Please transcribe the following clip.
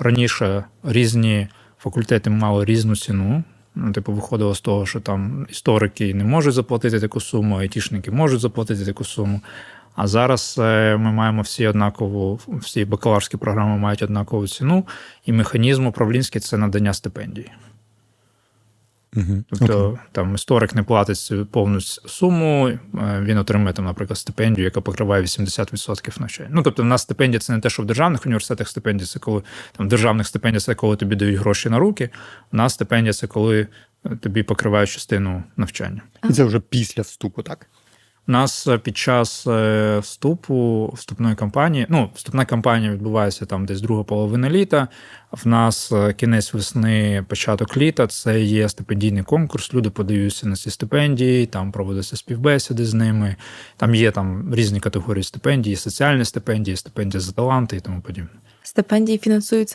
Раніше різні факультети мали різну ціну. Ну, типу, виходило з того, що там історики не можуть заплатити таку суму, айтішники можуть заплатити таку суму. А зараз е, ми маємо всі однакову, всі бакалаврські програми мають однакову ціну, і механізм управлінський це надання стипендій. Угу. Тобто там історик не платить повну суму, е, він отримує там, наприклад, стипендію, яка покриває 80% навчання. Ну тобто, в нас стипендія це не те, що в державних університетах стипендія це коли там державних стипендій це коли тобі дають гроші на руки. У нас стипендія це коли е, тобі покривають частину навчання. І це вже після вступу, так? Нас е, під час е, вступу вступної кампанії, ну, вступна кампанія відбувається там десь друга половина літа. В нас е, кінець весни, початок літа це є стипендійний конкурс. Люди подаються на ці стипендії, там проводяться співбесіди з ними. Там є там різні категорії стипендій, соціальні стипендії, стипендія за таланти і тому подібне. Стипендії фінансуються